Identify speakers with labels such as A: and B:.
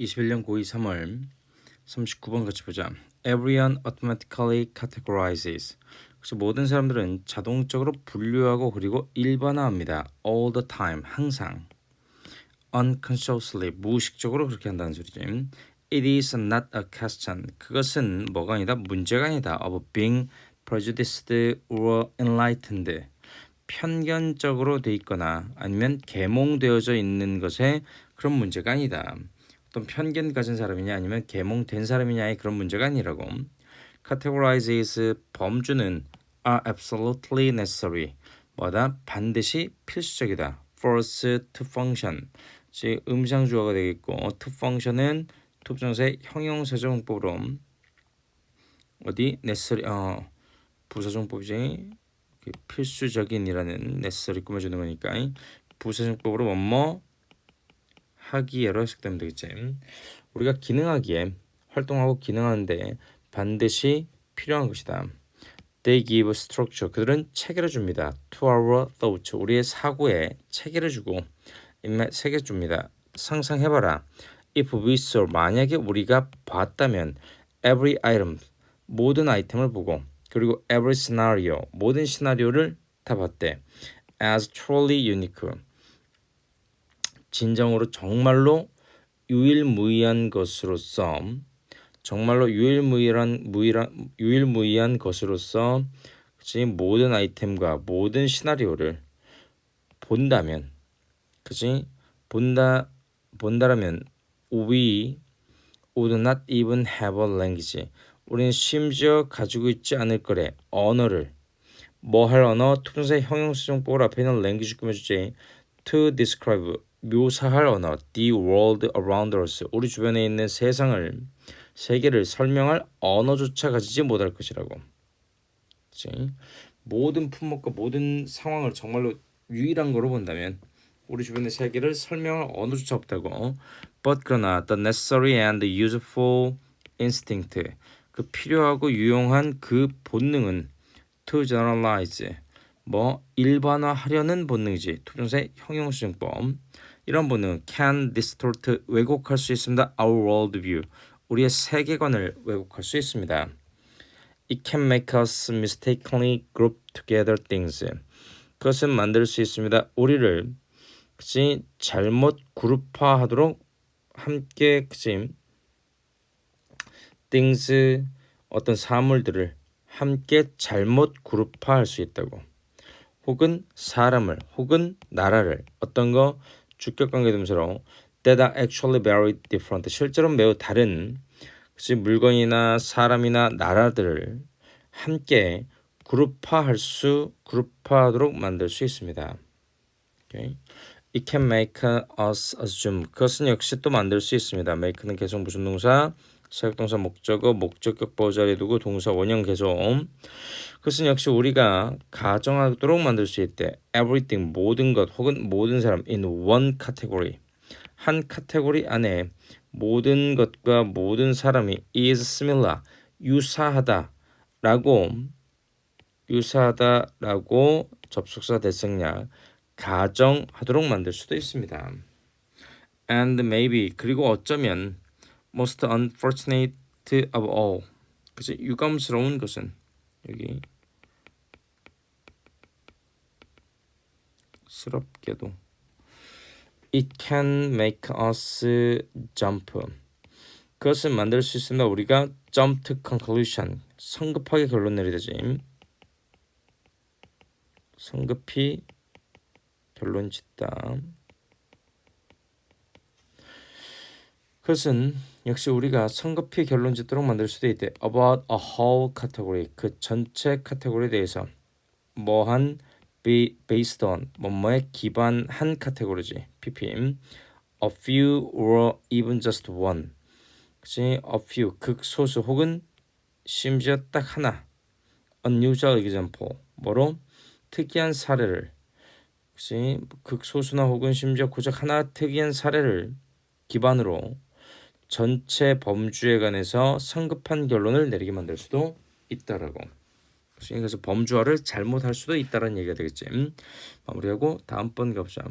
A: 21년 고2 3월 39번 같이 보자. Everyone automatically categorizes. 그래서 모든 사람들은 자동적으로 분류하고 그리고 일반화합니다. All the time, 항상. Unconsciously, 무의식적으로 그렇게 한다는 소리지. It is not a question. 그것은 뭐가 아니다, 문제가 아니다. Of being prejudiced or enlightened. 편견적으로 돼 있거나 아니면 계몽되어져 있는 것에 그런 문제가 아니다. 어떤 편견 가진 사람이냐 아니면 계몽된 사람이냐의 그런 문제가 아니라고. Categorize is 범주는 are absolutely necessary. 뭐다? 반드시 필수적이다. Force to function. 즉 음상 주어가 되겠고 to function은 투부정사의 형용사정법으로 어디 necessary 어 부사정법이지 그 필수적인이라는 necessary 꾸며주는 거니까 부사정법으로 뭐뭐 하기에로 해석되면 되겠지. 우리가 기능하기에 활동하고 기능하는데 반드시 필요한 것이다. They give structure. 그들은 체계를 줍니다. To our thoughts. 우리의 사고에 체계를 주고 세계 줍니다. 상상해봐라. If we saw 만약에 우리가 봤다면 every item 모든 아이템을 보고 그리고 every scenario 모든 시나리오를 다 봤대. As truly unique. 진정으로 정말로 유일무이한 것으로서 정말로 유일무이한 무이한 유일무이한 것으로서 그치 모든 아이템과 모든 시나리오를 본다면 그치 본다 본다라면 we would not even have a language. 우리는 심지어 가지고 있지 않을 거래. 언어를. 뭐 할 언어? 투부정사의 형용사정법을 앞에 있는 language 꾸며주지. to describe 묘사할 언어 the world around us 우리 주변에 있는 세상을 세계를 설명할 언어조차 가지지 못할 것이라고? 모든 품목과 모든 상황을 정말로 유일한 거로 본다면 우리 주변의 세계를 설명할 언어조차 없다고. But 그러나 the necessary and useful instinct 그 필요하고 유용한 그 본능은 to generalize 뭐 일반화하려는 본능이지. 투정사의 형용사정법 이런 본능 can distort 왜곡할 수 있습니다. our world view. 우리의 세계관을 왜곡할 수 있습니다. It can make us mistakenly group together things. 그것은 만들 수 있습니다. 우리를 그치 잘못 그룹화하도록 함께 그치 things 어떤 사물들을 함께 잘못 그룹화할 수 있다고. 혹은 사람을 혹은 나라를 어떤 거 주격관계 동사로 that are actually very different 실제로 매우 다른 그치 물건이나 사람이나 나라들을 함께 그룹화할 수 그룹화하도록 만들 수 있습니다. Okay. It can make us assume 그것은 역시 또 만들 수 있습니다. make는 계속 무슨 동사 사역동사 목적어 목적격 보자리에 두고 동사 원형 계속 그것은 역시 우리가 가정하도록 만들 수 있대. Everything 모든 것 혹은 모든 사람 in one category. 한 카테고리 안에 모든 것과 모든 사람이 is similar 유사하다 라고 유사하다 라고 접속사 대성약 가정하도록 만들 수도 있습니다. And maybe 그리고 어쩌면 most unfortunate of all 그치 유감스러운 것은 여기 스럽게도 it can make us jump 그것은 만들 수 있습니다. 우리가 jump to conclusion 성급하게 결론 내리다지 성급히 결론 짓다 그것은 역시 우리가 성급히 결론 짓도록 만들 수도 있대. About a whole category. 그 전체 카테고리에 대해서 뭐한 be based on 뭐뭐에 기반한 카테고리지. ppm. A few or even just one. 그치? A few 극소수 혹은 심지어 딱 하나. unusual example. 뭐로? 특이한 사례를. 그치? 극소수나 혹은 심지어 고작 하나 특이한 사례를 기반으로 전체 범주에 관해서 성급한 결론을 내리게 만들 수도 있다라고. 그래서 범주화를 잘못할 수도 있다라는 얘기가 되겠지. 마무리하고 다음번 가보자.